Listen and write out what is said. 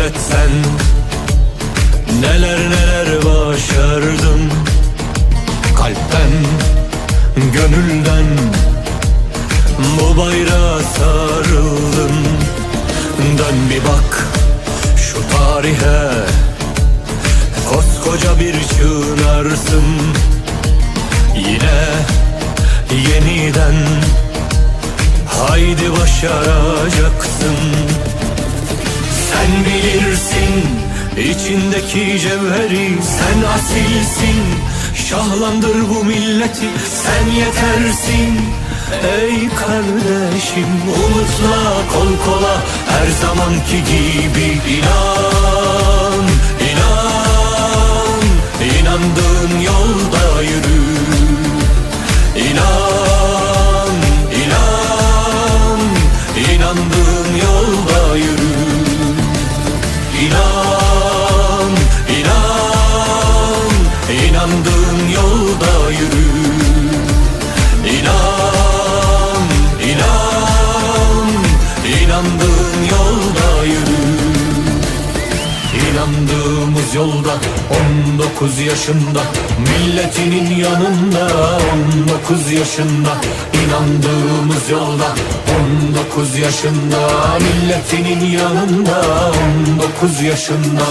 Evet sen Neler neler başardın? Kalpten Gönülden Bu bayrağa sarıldın. Dön bir bak Şu tarihe Koskoca bir çığınarsın. Yine Yeniden Haydi başaracaksın Sen bilirsin içindeki cevheri Sen asilsin. Şahlandır bu milleti Sen yetersin. Ey kardeşim Umutla kol kola Her zamanki gibi inan inandığın yolda yürü. İnandığımız yolda 19 yaşında. Milletinin yanında 19 yaşında. İnandığımız yolda 19 yaşında. Milletinin yanında 19 yaşında